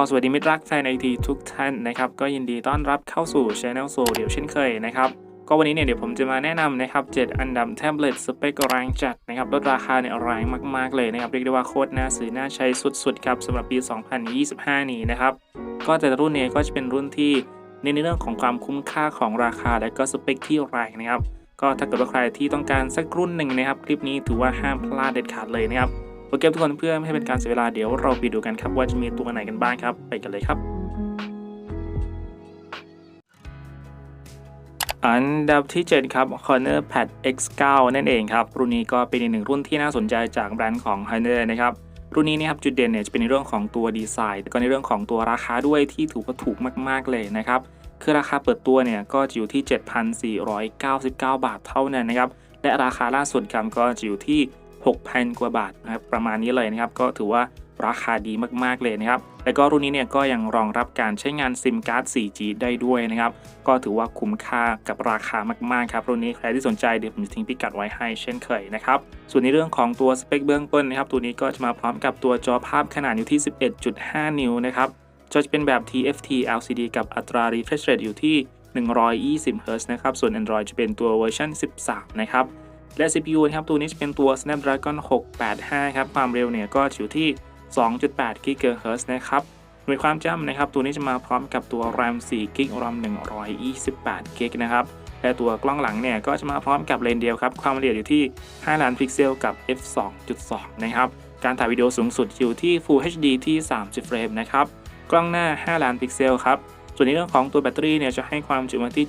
ก็สวัสดีมิตรรักแฟนไอทีทุกท่านนะครับก็ยินดีต้อนรับเข้าสู่ Channel โซเดี๋ยวเช่นเคยนะครับก็วันนี้เนี่ยเดี๋ยวผมจะมาแนะนำนะครับ 7 อันดับแท็บเล็ตสเปคแรงจัดนะครับลดราคาเนี่ยแรงมากๆเลยนะครับ เรียกได้ว่าโคตรน่าซื้อน่าใช้สุดๆครับสำหรับปี 2025 นี้นะครับ ก็แต่รุ่นเนี่ยก็จะเป็นรุ่นที่ในเรื่องของความคุ้มค่าของราคาและก็สเปคที่แรงนะครับ ก็ถ้าเกิดว่าใครที่ต้องการสักรุ่นหนึ่งนะครับ คลิปนี้ถือว่าห้ามพลาดเด็ดขาดเลยนะครับ โอเคทุกคนเพื่อไม่ให้เป็นการเสียเวลาเดี๋ยวเราไปดูกันครับว่าจะมีตัวไหนกันบ้างครับ ไปกันเลยครับอันดับที่ 7 ครับ Honor Pad X9 นั่นเองครับ รุ่นนี้ก็เป็นอีกหนึ่งรุ่นที่น่าสนใจจากแบรนด์ของ Honor นะครับ รุ่นนี้นะครับจุดเด่นเนี่ยจะเป็นในเรื่องของตัวดีไซน์แล้วก็ในเรื่องของตัวราคาด้วยที่ถือว่าถูกมาก ๆ เลยนะครับ คือราคาเปิดตัวเนี่ยก็จะอยู่ที่ 7,499 บาทเท่านั้นนะครับ และราคาล่าสุดครับก็จะอยู่ที่ 6,000 กว่าบาทนะครับประมาณนี้เลยนะครับ ก็ถือว่าราคาดีมากๆเลยนะครับ และก็รุ่นนี้เนี่ยก็ยังรองรับการใช้งานซิมการ์ด 4G ได้ด้วยนะครับ ก็ถือว่าคุ้มค่ากับราคามากๆครับ รุ่นนี้ใครที่สนใจเดี๋ยวผมจะทิ้งพิกัดไว้ให้เช่นเคยนะครับ ส่วนในเรื่องของตัวสเปคเบื้องต้นนะครับ ตัวนี้ก็จะมาพร้อมกับตัวจอภาพขนาดอยู่ที่ 11.5 นิ้วนะครับจอจะเป็นแบบ TFT LCD กับอัตรา refresh rate อยู่ที่ 120 Hz นะครับ ส่วน Android จะเป็นตัวเวอร์ชัน13 นะครับ และ CPU นะครับตัวนี้จะเป็นตัว Snapdragon 685 ครับ ความเร็วเนี่ยก็อยู่ที่ 2.8 GHz นะครับ หน่วยความจำนะครับ ตัวนี้จะมาพร้อมกับตัว RAM 4 GB RAM 128 GB นะครับ และตัวกล้องหลังเนี่ยก็จะมาพร้อมกับเลนเดียวครับ ความละเอียดอยู่ที่ 5 ล้านพิกเซลกับ f 2.2 นะครับ การถ่ายวิดีโอสูงสุดอยู่ที่ Full HD ที่ 30 เฟรมนะครับ กล้องหน้า 5 ล้านพิกเซลครับ ส่วนในเรื่องของตัวแบตเตอรี่เนี่ยจะให้ความจุมาที่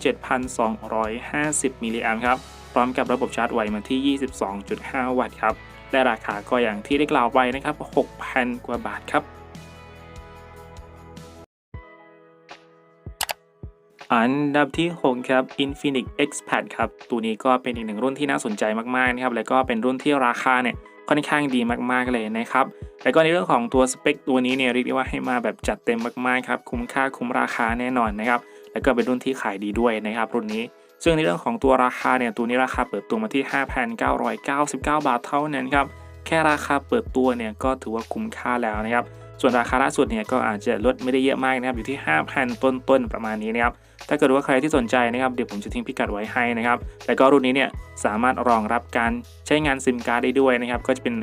7,250 มิลลิแอมป์ครับ พร้อมกับระบบชาร์จไวมาที่ 22.5 วัตต์ครับ และราคาก็อย่างที่ได้กล่าวไปนะครับ 6,000 กว่าบาทครับอันดับที่6ครับ Infinix Xpad ครับ ตัวนี้ก็เป็นอีกหนึ่งรุ่นที่น่าสนใจมากๆนะครับ แล้วก็เป็นรุ่นที่ราคาเนี่ยค่อนข้างดีมากๆเลยนะครับ แล้วก็ในเรื่องของตัวสเปคตัวนี้เนี่ยเรียกได้ว่าให้มาแบบจัดเต็มมากๆครับ คุ้มค่าคุ้มราคาแน่นอนนะครับ แล้วก็เป็นรุ่นที่ขายดีด้วยนะครับ รุ่นนี้ ซึ่งในเรื่องของตัวราคาเนี่ยตัวนี้ราคาเปิดตัวมาที่ 5,999 บาทเท่านั้นครับแค่ราคาเปิดตัวเนี่ยก็ถือว่าคุ้มค่าแล้วนะครับส่วนราคาล่าสุดเนี่ยก็อาจจะลดไม่ได้เยอะมากนะครับอยู่ที่ 5,000 ต้นๆประมาณนี้นะครับถ้าเกิดว่าใครที่สนใจนะครับเดี๋ยวผมจะทิ้งพิกัดไว้ให้นะครับแล้วก็รุ่นนี้เนี่ยสามารถรองรับการใช้งานซิมการ์ดได้ด้วยนะครับก็จะเป็น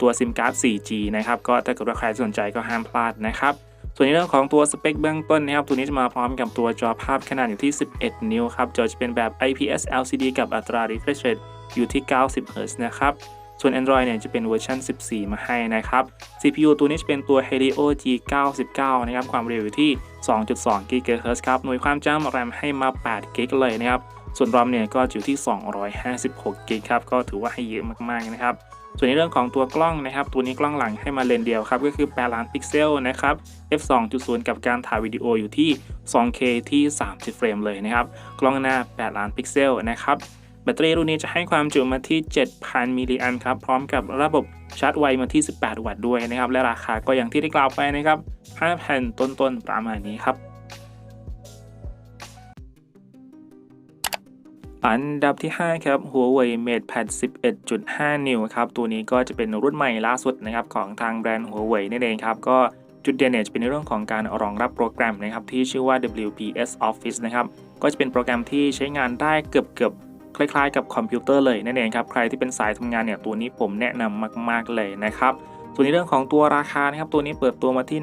ตัวซิมการ์ด 4G นะครับก็ถ้าเกิดว่าใครสนใจก็ห้ามพลาดนะครับ ส่วนในเรื่องของตัวสเปคเบื้องต้นนะครับตัวนี้จะมาพร้อมกับตัวจอภาพขนาดอยู่ที่ 11 นิ้วครับจอจะเป็นแบบ IPS LCD กับอัตรา refresh rate อยู่ที่ 90 Hz นะครับส่วน Android เนี่ยจะเป็นเวอร์ชัน 14 มาให้นะครับ CPU ตัวนี้จะเป็นตัว Helio G99 นะครับ ความเร็วอยู่ที่ 2.2 GHz ครับ หน่วยความจำ RAM ให้มา 8 g b เลยนะครับ ส่วน ROM เนี่ยก็อยู่ที่ 256 g b ครับ ก็ถือว่าให้เยอะมากๆนะครับ ส่วนในเรื่องของตัวกล้องนะครับ ตัวนี้กล้องหลังให้มาเลนเดียวครับ ก็คือ 8 ล้านพิกเซลนะครับ f 2.0 กับการถ่ายวิดีโออยู่ที่ 2K ที่ 30 เฟรมเลยนะครับ กล้องหน้า 8 ล้านพิกเซลนะครับ แบตเตอรี่รุ่นนี้จะให้ความจุมาที่ 7,000 มิลลิแอมป์ครับ พร้อมกับระบบชาร์จไวมาที่ 18 วัตต์ด้วยนะครับ และราคาก็อย่างที่ได้กล่าวไปนะครับ5,000ต้นๆ ประมาณนี้ครับ อันดับที่ 5 ครับ Huawei MatePad 11.5 นิ้วครับ ตัวนี้ก็จะเป็นรุ่นใหม่ล่าสุดนะครับของทางแบรนด์ Huawei นั่นเองครับ ก็จุดเด่นเนี่ยจะเป็นในเรื่องของการรองรับโปรแกรมนะครับที่ชื่อว่า WPS Office นะครับ ก็จะเป็นโปรแกรมที่ใช้งานได้เกือบๆคล้ายๆ กับคอมพิวเตอร์เลยนั่นเองครับ ใครที่เป็นสายทำงานเนี่ยตัวนี้ผมแนะนำมาก ๆเลยนะครับส่วนในเรื่องของตัวราคานะครับตัวนี้เปิดตัวมาที่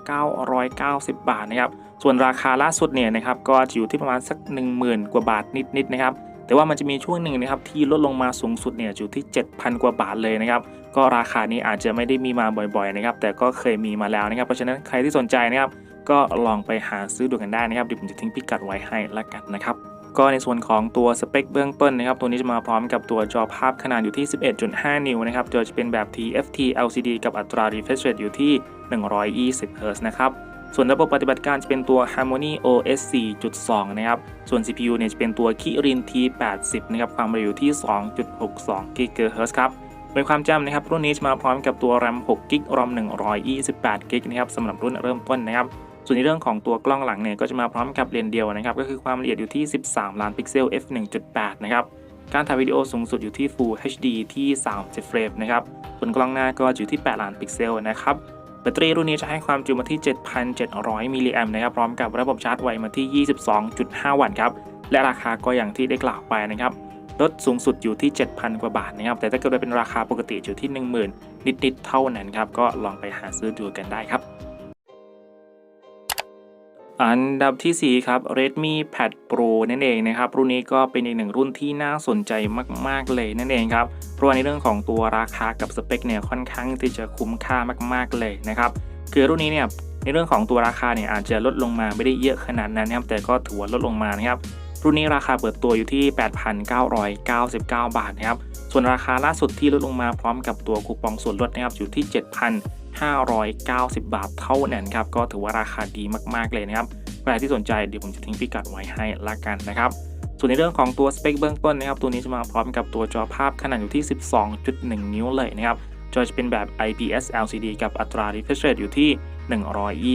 11,990 บาทนะครับ ส่วนราคาล่าสุดเนี่ยนะครับก็จะอยู่ที่ประมาณสัก 10,000 กว่าบาทนิดๆนะครับแต่ว่ามันจะมีช่วงหนึ่งนะครับที่ลดลงมาสูงสุดเนี่ยอยู่ที่ 7,000 กว่าบาทเลยนะครับก็ราคานี้อาจจะไม่ได้มีมาบ่อยๆนะครับแต่ก็เคยมีมาแล้วนะครับเพราะฉะนั้นใครที่สนใจนะครับก็ลองไปหาซื้อดูกันได้นะครับเดี๋ยวผมจะทิ้งพิกัดไว้ให้ละกันนะครับก็ในส่วนของตัวสเปคเบื้องต้นนะครับตัวนี้จะมาพร้อมกับตัวจอภาพขนาดอยู่ที่ 11.5 นิ้วนะครับจอจะเป็นแบบ TFT LCD กับอัตรา refresh rate อยู่ที่ 120 Hz นะครับ ส่วนระบบปฏิบัติการจะเป็นตัว Harmony OS 4.2 นะครับ ส่วน CPU เนี่ยจะเป็นตัว Kirin T80 นะครับ ความเร็วอยู่ที่ 2.62 GHz ครับโดยความจำนะครับ รุ่นนี้จะมาพร้อมกับตัว RAM 6 GB ROM 128 GB นะครับสำหรับรุ่นเริ่มต้นนะครับ ส่วนในเรื่องของตัวกล้องหลังเนี่ยก็จะมาพร้อมกับเลนส์เดียวนะครับ ก็คือความละเอียดอยู่ที่ 13 ล้านพิกเซล f 1.8 นะครับ การถ่ายวิดีโอสูงสุดอยู่ที่ Full HD ที่ 30 เฟรมนะครับ ส่วนกล้องหน้าก็อยู่ที่ 8 ล้านพิกเซลนะครับ แบตเตอรี่รุ่นนี้จะให้ความจุมาที่ 7,700 มิลลิแอมป์นะครับพร้อมกับระบบชาร์จไวมาที่ 22.5 วัตต์ครับและราคาก็อย่างที่ได้กล่าวไปนะครับลดสูงสุดอยู่ที่ 7,000 กว่าบาทนะครับแต่ถ้าเกิดเป็นราคาปกติอยู่ที่ 10,000 นิดๆเท่านั้นครับก็ลองไปหาซื้อดูกันได้ครับ อันดับทีสี่ 4 ครับ Redmi Pad Pro นั่นเองนะครับ รุ่นนี้ก็เป็นอีกหนึ่งรุ่นที่น่าสนใจมาก ๆ เลยนั่นเองครับ เพราะว่าในเรื่องของตัวราคากับสเปคเนี่ยค่อนข้างที่จะคุ้มค่ามาก ๆ เลยนะครับ คือรุ่นนี้เนี่ยในเรื่องของตัวราคาเนี่ยอาจจะลดลงมาไม่ได้เยอะขนาดนั้นนะครับ แต่ก็ถือว่าลดลงมานะครับ รุ่นนี้ราคาเปิดตัวอยู่ที่ 8,999 บาทนะครับ ส่วนราคาล่าสุดที่ลดลงมาพร้อมกับตัวคูปองส่วนลดนะครับอยู่ที่ 590 บาทเท่านั้นครับ ก็ถือว่าราคาดีมากๆเลยนะครับ ใครที่สนใจเดี๋ยวผมจะทิ้งพิกัดไว้ให้ละกันนะครับ ส่วนในเรื่องของตัวสเปคเบื้องต้นนะครับ ตัวนี้จะมาพร้อมกับตัวจอภาพขนาดอยู่ที่ 12.1 นิ้วเลยนะครับ จอจะเป็นแบบ IPS LCD กับอัตรา refresh rate อยู่ที่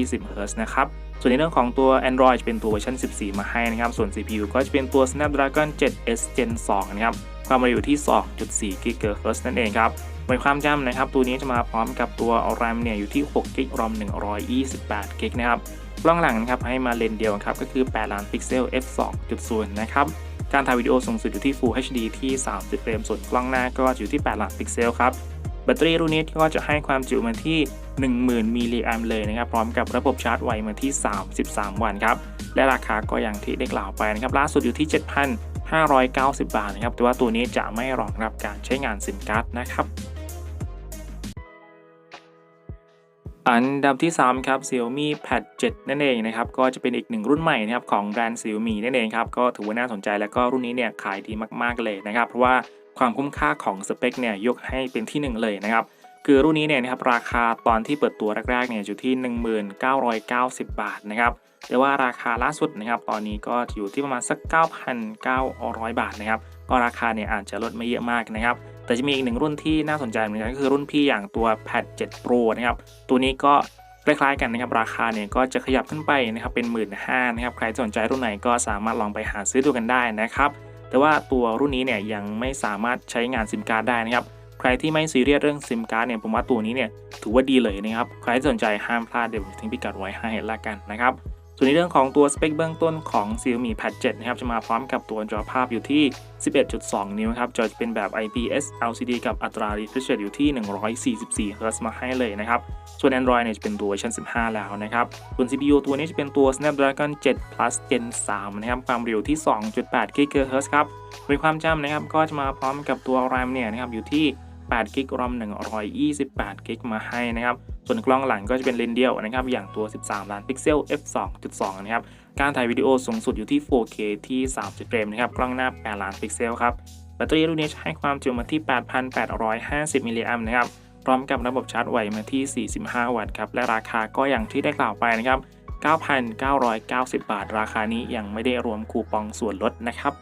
120 Hz นะครับส่วนในเรื่องของตัว Android จะเป็นตัวเวอร์ชัน 14 มาให้นะครับ ส่วน CPU ก็จะเป็นตัว Snapdragon 7S Gen 2 นะครับ ความเร็วอยู่ที่ 2.4 GHz นั่นเองครับ ไว้ความจำนะครับ ตัวนี้จะมาพร้อมกับตัว RAM เนี่ยอยู่ที่6 GB ROM 128 GB นะครับกล้องหลังนะครับให้มาเลนเดียวครับก็คือ 8 ล้านพิกเซล f 2.0 นะครับการถ่ายวิดีโอสูงสุดอยู่ที่ Full HD ที่ 30 เฟรมส่วนกล้องหน้าก็อยู่ที่ 8 ล้านพิกเซลครับแบตเตอรี่รุ่นนี้ก็จะให้ความจุมาที่ 10,000 มิลลิแอมเลยนะครับ พร้อมกับระบบชาร์จไวมาที่ 33 วันครับ และราคาก็อย่างที่ได้กล่าวไปนะครับ ล่าสุดอยู่ที่ 7,590 บาทนะครับ แต่ว่าตัวนี้จะไม่รองรับการใช้งานซิมการ์ดนะครับ อันดับที่ 3 ครับ Xiaomi Pad 7 นั่นเองนะครับ ก็จะเป็นอีกหนึ่งรุ่นใหม่นะครับของแบรนด์ Xiaomi นั่นเองครับ ก็ถือว่าน่าสนใจแล้วก็รุ่นนี้เนี่ยขายดีมากๆเลยนะครับ เพราะว่าความคุ้มค่าของสเปคเนี่ยยกให้เป็นที่ 1 เลยนะครับ คือรุ่นนี้เนี่ยนะครับราคาตอนที่เปิดตัวแรกๆเนี่ยอยู่ที่ 1990 บาทนะครับ แต่ว่าราคาล่าสุดนะครับตอนนี้ก็อยู่ที่ประมาณสัก 9,900 บาทนะครับ ก็ราคาเนี่ยอาจจะลดไม่เยอะมากนะครับ แต่จะมีอีกหนึ่งรุ่นที่น่าสนใจเหมือนกันก็คือรุ่นพี่อย่างตัว Pad 7 Pro นะครับ ตัวนี้ก็คล้ายๆกันนะครับราคาเนี่ยก็จะขยับขึ้นไปนะครับเป็น 1 5ื่นนะครับใครสนใจรุ่นไหนก็สามารถลองไปหาซื้อดูกันได้นะครับแต่ว่าตัวรุ่นนี้เนี่ยยังไม่สามารถใช้งานซิมการ์ดได้นะครับใครที่ไม่ซีเรียสเรื่องซิมการ์ดเนี่ยผมว่าตัวนี้เนี่ยถือว่าดีเลยนะครับใครสนใจห้ามพลาดเดี๋ยวผมทิ้งพิกัดไว้ให้ละกันนะครับ ส่วนในเรื่องของตัวสเปคเบื้องต้นของ Xiaomi Pad 7 นะครับ จะมาพร้อมกับตัวจอภาพอยู่ที่ 11.2 นิ้วครับ จอจะเป็นแบบ IPS LCD กับอัตรา refresh rate อยู่ที่ 144 Hz มาให้เลยนะครับ ส่วน Android เนี่ยจะเป็นตัวชั้น 15 แล้วนะครับ ส่วน CPU ตัวนี้จะเป็นตัว Snapdragon 7 Plus Gen 3 นะครับ ความเร็วที่ 2.8 GHz ครับโดยความจำนะครับ ก็จะมาพร้อมกับตัว RAM เนี่ยนะครับ อยู่ที่8กิก ROM 128กิกมาให้นะครับ ส่วนกล้องหลังก็จะเป็นเลนส์เดียวนะครับ อย่างตัว 13 ล้านพิกเซล f 2.2 นะครับ การถ่ายวิดีโอสูงสุดอยู่ที่ 4K ที่ 30 เฟรมนะครับ กล้องหน้า 8 ล้านพิกเซลครับ แบตเตอรี่รุ่นนี้ให้ความจุมาที่ 8,850 มิลลิแอมป์นะครับ พร้อมกับระบบชาร์จไวมาที่ 45 วัตต์ครับ และราคาก็อย่างที่ได้กล่าวไปนะครับ 9,990 บาท ราคานี้ยังไม่ได้รวมคูปองส่วนลดนะครับ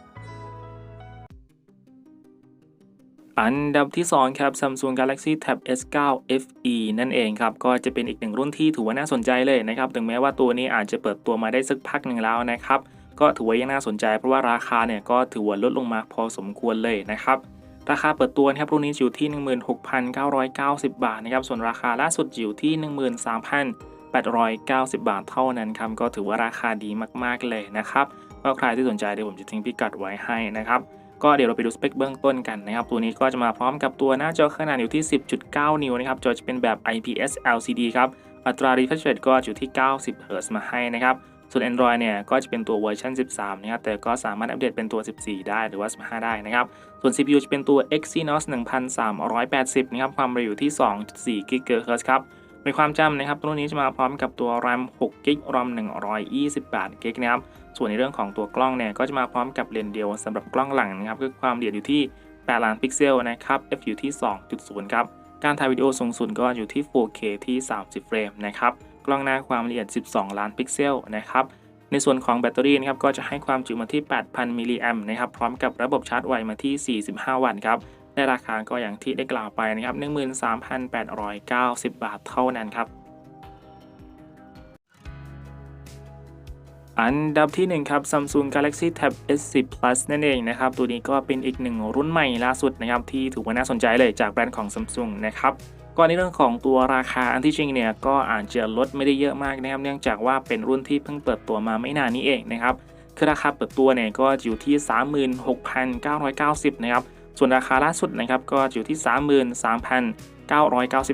อันดับที่ 2 ครับ Samsung Galaxy Tab S9 FE นั่นเองครับ ก็จะเป็นอีกหนึ่งรุ่นที่ถือว่าน่าสนใจเลยนะครับ ถึงแม้ว่าตัวนี้อาจจะเปิดตัวมาได้สักพักหนึ่งแล้วนะครับ ก็ถือว่ายังน่าสนใจเพราะว่าราคาเนี่ยก็ถือว่าลดลงมาพอสมควรเลยนะครับ ราคาเปิดตัวครับรุ่นนี้อยู่ที่ 16,990 บาทนะครับ ส่วนราคาล่าสุดอยู่ที่ 13,890 บาทเท่านั้นครับ ก็ถือว่าราคาดีมากๆเลยนะครับ ก็ใครที่สนใจเดี๋ยวผมจะทิ้งพิกัดไว้ให้นะครับ ก็เดี๋ยวเราไปดูสเปคเบื้องต้นกันนะครับ ตัวนี้ก็จะมาพร้อมกับตัวหน้าจอขนาดอยู่ที่ 10.9 นิ้วนะครับ จอจะเป็นแบบ IPS LCD ครับ อัตรา refresh rate ก็อยู่ที่ 90 Hz มาให้นะครับ ส่วน Android เนี่ยก็จะเป็นตัวเวอร์ชัน13 นะครับ แต่ก็สามารถอัปเดตเป็นตัว 14 ได้หรือว่า 15 ได้นะครับ ส่วน CPU จะเป็นตัว Exynos 1380 นะครับ ความเร็วอยู่ที่ 2.4 GHz ครับมีความจำนะครับ ตัวนี้จะมาพร้อมกับตัว RAM 6 GB ROM 128 GB นะครับ ส่วนในเรื่องของตัวกล้องเนี่ยก็จะมาพร้อมกับเลนส์เดียวสำหรับกล้องหลังนะครับคือความละเอียดอยู่ที่ 8 ล้านพิกเซลนะครับ f อยู่ที่ 2.0 ครับ การถ่ายวิดีโอสูงสุดก็อยู่ที่ 4K ที่ 30 เฟรมนะครับ กล้องหน้าความละเอียด 12 ล้านพิกเซลนะครับ ในส่วนของแบตเตอรี่นะครับก็จะให้ความจุมาที่ 8,000 มิลลิแอมป์นะครับพร้อมกับระบบชาร์จไวมาที่ 45 วัตต์ครับและราคาก็อย่างที่ได้กล่าวไปนะครับ 13,890 บาทเท่านั้นครับ อันดับที่ 1 ครับ Samsung Galaxy Tab S10 Plus นั่นเองนะครับ ตัวนี้ก็เป็นอีกหนึ่งรุ่นใหม่ล่าสุดนะครับ ที่ถือว่าน่าสนใจเลยจากแบรนด์ของ Samsung นะครับก็ในเรื่องของตัวราคาอันที่จริงเนี่ยก็อาจจะลดไม่ได้เยอะมากนะครับ เนื่องจากว่าเป็นรุ่นที่เพิ่งเปิดตัวมาไม่นานนี้เองนะครับคือราคาเปิดตัวเนี่ยก็อยู่ที่ 36,990 นะครับ ส่วนราคาล่าสุดนะครับก็อยู่ที่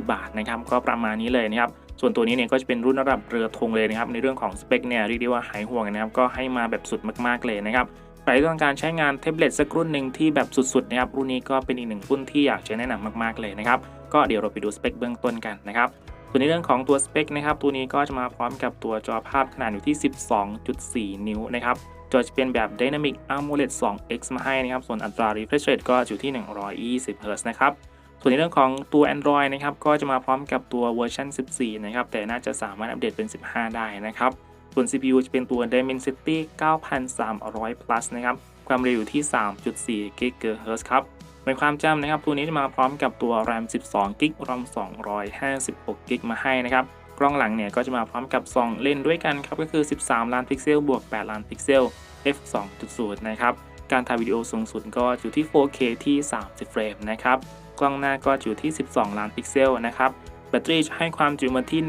33,990 บาทนะครับ ก็ประมาณนี้เลยนะครับ ส่วนตัวนี้เนี่ยก็จะเป็นรุ่นระดับเรือธงเลยนะครับ ในเรื่องของสเปคเนี่ยเรียกได้ว่าหายห่วงนะครับ ก็ให้มาแบบสุดมากๆเลยนะครับใครต้องการใช้งานแท็บเล็ตสักรุ่นหนึ่งที่แบบสุดๆนะครับรุ่นนี้ก็เป็นอีกหนึ่งรุ่นที่อยากจะแนะนำมากๆเลยนะครับก็เดี๋ยวเราไปดูสเปคเบื้องต้นกันนะครับส่วนในเรื่องของตัวสเปคนะครับตัวนี้ก็จะมาพร้อมกับตัวจอภาพขนาดอยู่ที่ 12.4 นิ้วนะครับจอจะเป็นแบบ Dynamic AMOLED 2X มาให้นะครับส่วนอัตรา refresh rate ก็อยู่ที่ 120 Hz นะครับ ส่วนในเรื่องของตัว Android นะครับก็จะมาพร้อมกับตัวเวอร์ชัน14 นะครับ แต่น่าจะสามารถอัปเดตเป็น 15 ได้นะครับ ส่วน CPU จะเป็นตัว Dimensity 9300 plus นะครับความเร็วอยู่ที่ 3.4 GHz ครับเป็นความจำนะครับ ตัวนี้จะมาพร้อมกับตัว RAM 12 g b ROM 256 g b มาให้นะครับ กล้องหลังเนี่ยก็จะมาพร้อมกับซองเลนด้วยกันครับ ก็คือ 13 ล้านพิกเซลบวก 8 ล้านพิกเซล f 2.0 นะครับ การถ่ายวิดีโอสูงสุดก็อยู่ที่ 4K ที่ 30 เฟรมนะครับ กล้องหน้าก็อยู่ที่ 12 ล้านพิกเซลนะครับแบตเตอรี่ให้ความจุมาที่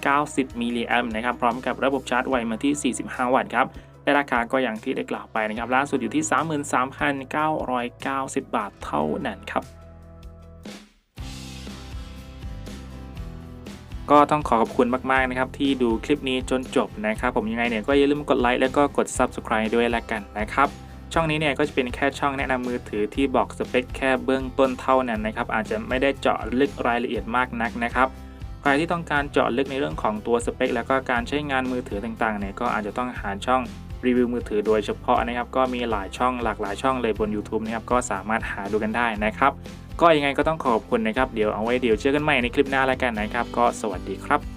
10,090มิลลิแอมป์นะครับ พร้อมกับระบบชาร์จไวมาที่ 45 วัตต์ครับและราคาก็อย่างที่ได้กล่าวไปนะครับ ล่าสุดอยู่ที่ 33,990 บาทเท่านั้นครับ ก็ต้องขอขอบคุณมาก ๆ นะครับ ที่ดูคลิปนี้จนจบนะครับ ผมยังไงเนี่ยก็อย่าลืมกดไลค์แล้วก็กด Subscribe ด้วยละกันนะครับ ช่องนี้เนี่ยก็จะเป็นแค่ช่องแนะนำมือถือที่บอกสเปคแค่เบื้องต้นเท่านั้นนะครับอาจจะไม่ได้เจาะลึกรายละเอียดมากนักนะครับใครที่ต้องการเจาะลึกในเรื่องของตัวสเปค แล้วก็การใช้งานมือถือต่างๆเนี่ยก็อาจจะต้องหาช่องรีวิวมือถือโดยเฉพาะนะครับก็มีหลายช่องหลากหลายช่องเลยบน YouTube นะครับก็สามารถหาดูกันได้นะครับ ก็ยังไงก็ต้องขอบคุณนะครับ เดี๋ยวเอาไว้เดี๋ยวเจอกันใหม่ในคลิปหน้าแล้วกันนะครับ ก็สวัสดีครับ